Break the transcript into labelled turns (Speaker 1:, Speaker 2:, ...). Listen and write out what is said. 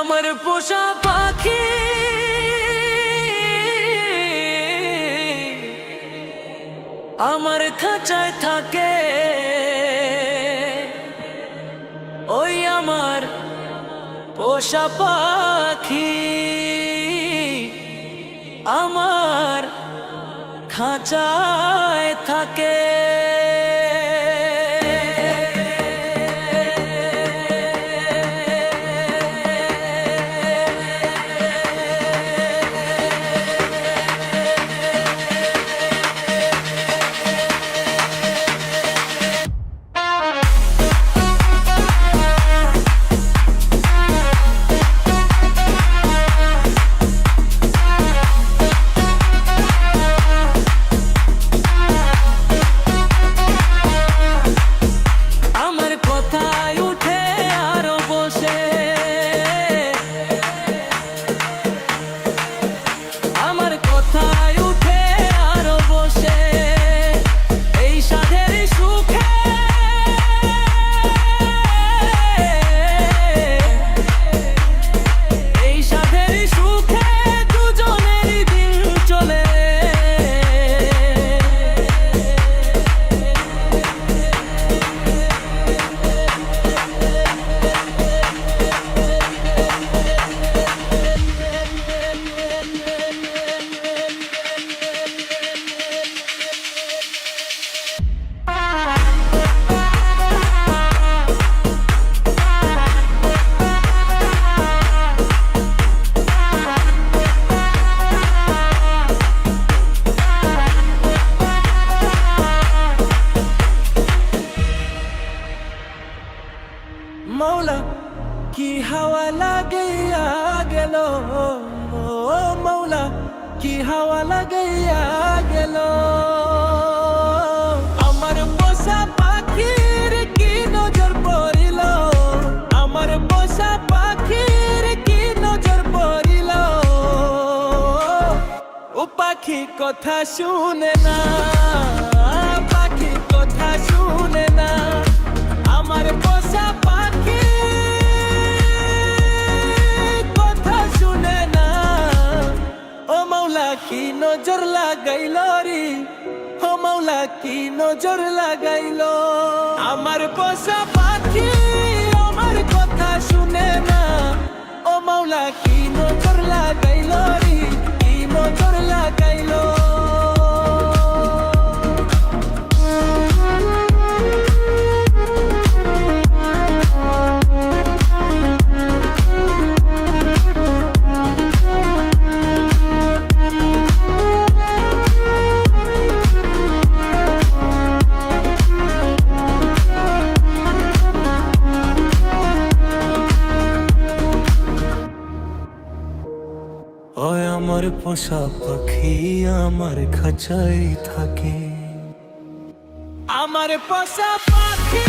Speaker 1: আমার পোষা পাখি। আমার খাঁচায় থাকে। ওই আমার পোষা পাখি। আমার খাঁচায় থাকে। মৌলা কি হাওয়া লাগাইয়া গেল মৌলা কি হাওয়া লাগাইয়া গেল আমার পোষা পাখির কি নজর পড়িল আমার পোষা পাখির কি নজর পড়িল ও পাখি, কথা শুনে না। নজর লাগাইল রে? ও মাওলা কি নজর লাগাইল? আমার পোষা আমার পোষা পাখি আমার খাঁচাই থাকে। আমার পোষা পাখি